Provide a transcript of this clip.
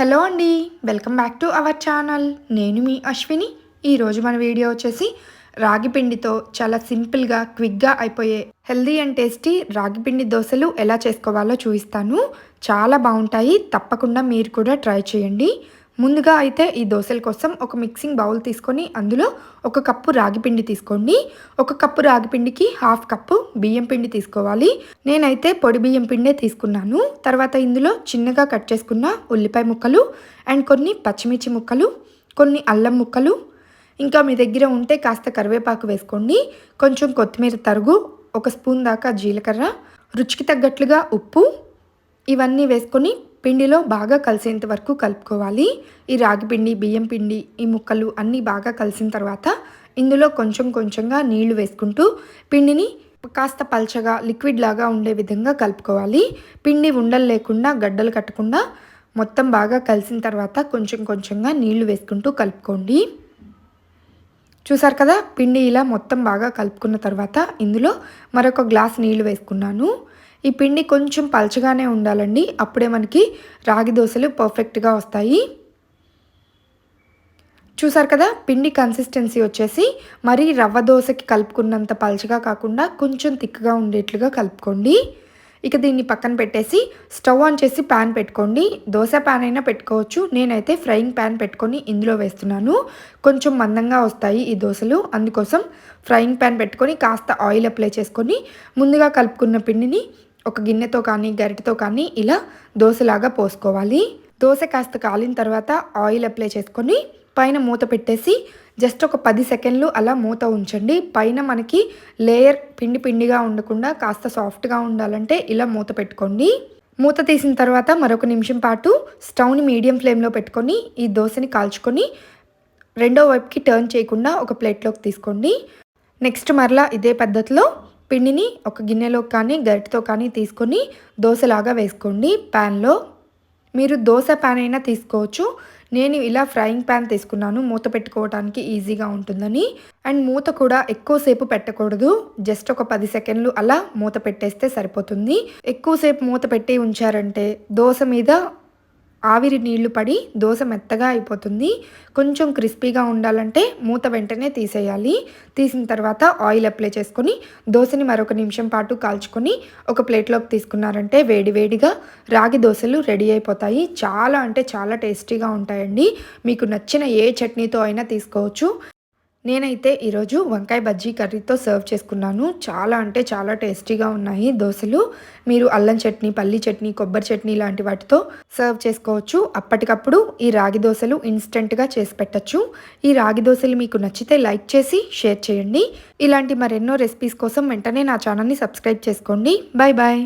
Hello అండి welcome back to our channel. నేను మీ అశ్విని. ఈరోజు మన వీడియో వచ్చేసి రాగి పిండితో చాలా సింపుల్గా క్విక్గా అయిపోయే హెల్దీ అండ్ టేస్టీ రాగి పిండి దోశలు ఎలా చేసుకోవాలో చూపిస్తాను. చాలా బాగుంటాయి. తప్పకుండా మీరు కూడా ట్రై చేయండి. ముందుగా అయితే ఈ దోశల కోసం ఒక మిక్సింగ్ బౌల్ తీసుకొని అందులో ఒక కప్పు రాగిపిండి తీసుకోండి. ఒక కప్పు రాగిపిండికి హాఫ్ కప్పు బియ్యం పిండి తీసుకోవాలి. నేనైతే పొడి బియ్యం పిండే తీసుకున్నాను. తర్వాత ఇందులో చిన్నగా కట్ చేసుకున్న ఉల్లిపాయ ముక్కలు అండ్ కొన్ని పచ్చిమిర్చి ముక్కలు కొన్ని అల్లం ముక్కలు. ఇంకా మీ దగ్గర ఉంటే కాస్త కరివేపాకు వేసుకోండి. కొంచెం కొత్తిమీర తరుగు ఒక స్పూన్ దాకా జీలకర్ర రుచికి తగ్గట్లుగా ఉప్పు ఇవన్నీ వేసుకొని పిండిలో బాగా కలిసేంత వరకు కలుపుకోవాలి. ఈ రాగి పిండి బియ్యం పిండి ఈ ముక్కలు అన్నీ బాగా కలిసిన తర్వాత ఇందులో కొంచెం కొంచెంగా నీళ్ళు వేసుకుంటూ పిండిని కాస్త పల్చగా లిక్విడ్ లాగా ఉండే విధంగా కలుపుకోవాలి. పిండి ఉండలు లేకుండా గడ్డలు కట్టకుండా మొత్తం బాగా కలిసిన తర్వాత కొంచెం కొంచెంగా నీళ్ళు వేసుకుంటూ కలుపుకోండి. చూసారు కదా పిండి ఇలా మొత్తం బాగా కలుపుకున్న తర్వాత ఇందులో మరొక గ్లాస్ నీళ్ళు వేసుకున్నాను. ఈ పిండి కొంచెం పలచగానే ఉండాలండి. అప్పుడే మనకి రాగి దోశలు పర్ఫెక్ట్గా వస్తాయి. చూసారు కదా పిండి కన్సిస్టెన్సీ వచ్చేసి మరీ రవ్వ దోశకి కలుపుకున్నంత పలచగా కాకుండా కొంచెం తిక్కగా ఉండేట్లుగా కలుపుకోండి. ఇక దీన్ని పక్కన పెట్టేసి స్టవ్ ఆన్ చేసి ప్యాన్ పెట్టుకోండి. దోశ ప్యాన్ అయినా పెట్టుకోవచ్చు. నేనైతే ఫ్రైయింగ్ ప్యాన్ పెట్టుకొని ఇందులో వేస్తున్నాను. కొంచెం మందంగా వస్తాయి ఈ దోశలు. అందుకోసం ఫ్రైయింగ్ ప్యాన్ పెట్టుకొని కాస్త ఆయిల్ అప్లై చేసుకొని ముందుగా కలుపుకున్న పిండిని ఒక గిన్నెతో కానీ గరిటతో కానీ ఇలా దోశలాగా పోసుకోవాలి. దోశ కాస్త కాలిన తర్వాత ఆయిల్ అప్లై చేసుకొని పైన మూత పెట్టేసి జస్ట్ ఒక పది సెకండ్లు అలా మూత ఉంచండి. పైన మనకి లేయర్ పిండి పిండిగా ఉండకుండా కాస్త సాఫ్ట్గా ఉండాలంటే ఇలా మూత పెట్టుకోండి. మూత తీసిన తర్వాత మరొక నిమిషం పాటు స్టవ్ని మీడియం ఫ్లేమ్లో పెట్టుకొని ఈ దోశని కాల్చుకొని రెండో వైపుకి టర్న్ చేయకుండా ఒక ప్లేట్లోకి తీసుకోండి. నెక్స్ట్ మరలా ఇదే పద్ధతిలో పిండిని ఒక గిన్నెలో కానీ గరిటెతో కానీ తీసుకొని దోశలాగా వేసుకోండి. ప్యాన్లో మీరు దోశ ప్యాన్ అయినా తీసుకోవచ్చు. నేను ఇలా ఫ్రైయింగ్ ప్యాన్ తీసుకున్నాను. మూత పెట్టుకోవడానికి ఈజీగా ఉంటుందని. అండ్ మూత కూడా ఎక్కువసేపు పెట్టకూడదు. జస్ట్ ఒక పది సెకండ్లు అలా మూత పెట్టేస్తే సరిపోతుంది. ఎక్కువసేపు మూత పెట్టి ఉంచారంటే దోశ మీద ఆవిరి నీళ్ళు పడి దోశ మెత్తగా అయిపోతుంది. కొంచెం క్రిస్పీగా ఉండాలంటే మూత వెంటనే తీసేయాలి. తీసిన తర్వాత ఆయిల్ అప్లై చేసుకొని దోశని మరొక నిమిషం పాటు కాల్చుకొని ఒక ప్లేట్లోకి తీసుకున్నారంటే వేడి వేడిగా రాగి దోశలు రెడీ అయిపోతాయి. చాలా అంటే చాలా టేస్టీగా ఉంటాయండి. మీకు నచ్చిన ఏ చట్నీతో అయినా తీసుకోవచ్చు. నేనైతే ఈరోజు వంకాయ బజ్జీ కర్రీతో సర్వ్ చేసుకున్నాను. చాలా అంటే చాలా టేస్టీగా ఉన్నాయి దోశలు. మీరు అల్లం చట్నీ పల్లి చట్నీ కొబ్బరి చట్నీ లాంటి వాటితో సర్వ్ చేసుకోవచ్చు. అప్పటికప్పుడు ఈ రాగి దోశలు ఇన్స్టెంట్గా చేసి పెట్టచ్చు. ఈ రాగి దోశలు మీకు నచ్చితే లైక్ చేసి షేర్ చేయండి. ఇలాంటి మరెన్నో రెసిపీస్ కోసం వెంటనే నా ఛానల్ని సబ్స్క్రైబ్ చేసుకోండి. Bye bye